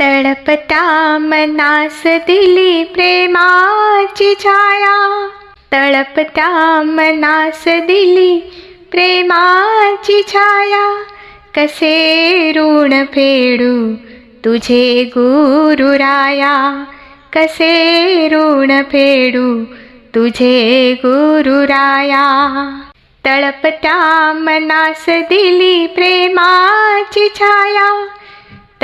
तळपता मनास दिली प्रेमाची छाया. तळपता मनास दिली प्रेमाची छाया. कसे ऋण फेडू तुझे गुरुराया कसे ऋण फेडू तुझे गुरुराया तळपता मनास दिली प्रेमाची छाया.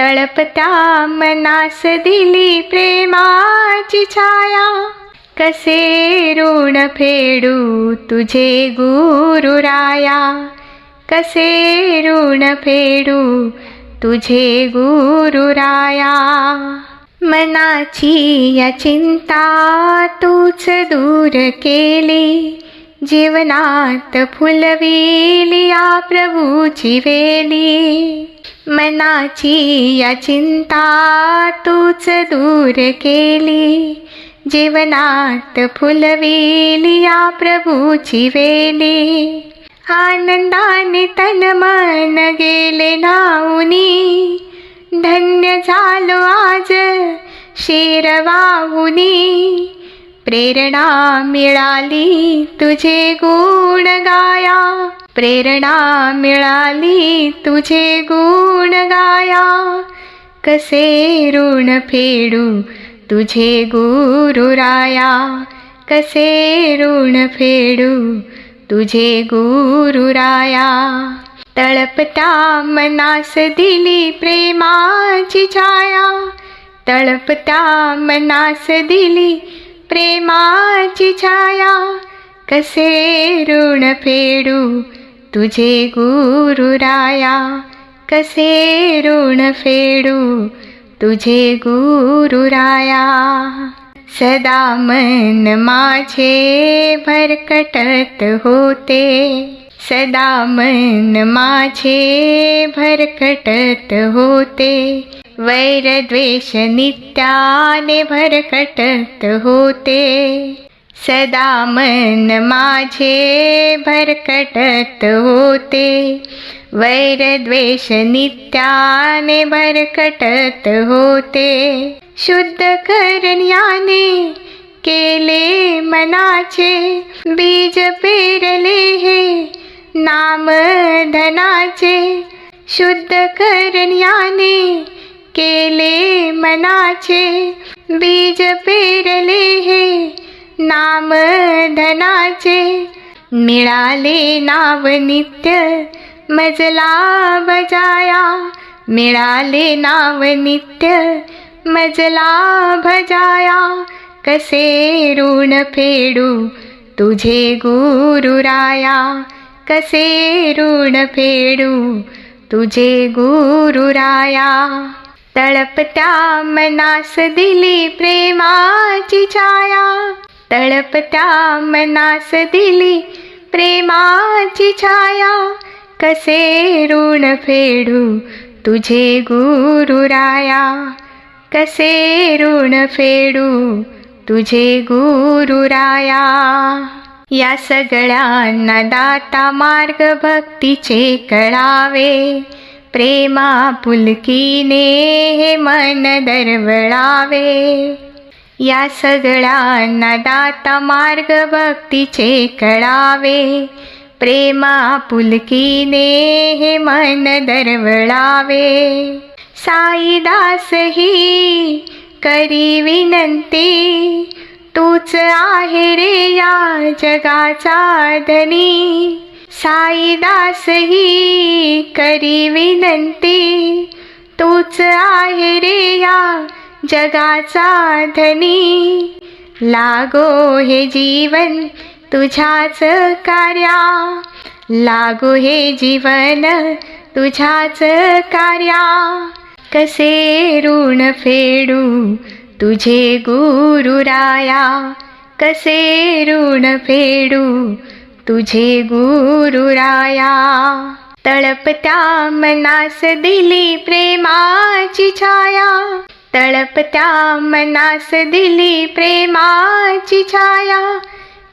तळपता मनास दिली प्रेमाची छाया. कसे ऋण फेडू तुझे गुरुराया कसे ऋण फेडू तुझे गुरुराया मनाची या चिंता तूच दूर केली. जीवनात फुलविली या प्रभूची वेली. मनाची या चिंता तूच दूर केली. जीवनात फुलविली या प्रभूची वेली. आनंदाने तन मन गेले नाऊनी धन्य झालो आज शेरवाहुनी प्रेरणा मिळाली तुझे गुण गाया. प्रेरणा मिळाली तुझे गुण गाया. कसे ऋण फेडू तुझे गुरुराया कसे ऋण फेडू तुझे गुरुराया तळपता मनास दिली प्रेमाची छाया. तळपता मनास दिली प्रेमाची छाया. कसे ऋण फेडू तुझे गुरुराया कसे ऋण फेडू? तुझे गुरुराया सदा मन माझे भरकटत होते. सदा मन माझे भरकटत होते. वैर द्वेष नित्याने भरकटत होते. सदा मन माझे भरकटत होते. वैर द्वेष नित्याने भरकटत होते. शुद्ध करण्याने केले मनाचे. बीज पेरले हे नाम धनाचे. शुद्ध करण्याने केले मनाचे. बीज पेरले हे नाम धनाचे मिळाले नाव नित्य मजला बजाया मिळाले नाव नित्य मजला भजाया. कसे ऋण फेडू तुझे गुरुराया कसे ऋण फेडू तुझे गुरुराया तळपत्या मनास दिली प्रेमाची छाया. तळपत्या मनास दिली. प्रेमाची छाया कसे ऋण फेडू तुझे गुरुराया कसे ऋण फेडू तुझे गुरुराया या सगळ्यांना दाता मार्ग भक्तीचे कळावे. प्रेमा पुलकीने हे मन दरवळावे. या सगळ्यांना दाता मार्ग भक्तीचे कळावे. प्रेमा पुलकीने हे मन दरवळावे. साईदास ही करी विनंती तूच आहे रे या जगाचा धनी. साईदास ही करी विनंती तूच आहे रे या जगाचा धनी. लागो हे जीवन तुझ्याच कार्या. लागो हे जीवन तुझ्याच कार्या. कसे ऋण फेडू तुझे गुरुराया कसे ऋण फेडू तुझे गुरुराया तळपत्या मनास दिली प्रेमाची छाया. तळपत्या मनास दिली प्रेमाची छाया.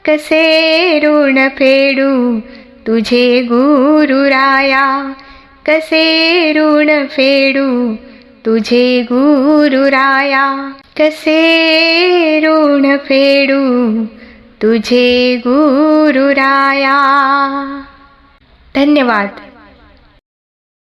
कसे ऋण फेडू तुझे गुरुराया कसे ऋण फेडू तुझे गुरुराया कसे ऋण फेडू तुझे गुरुराया धन्यवाद.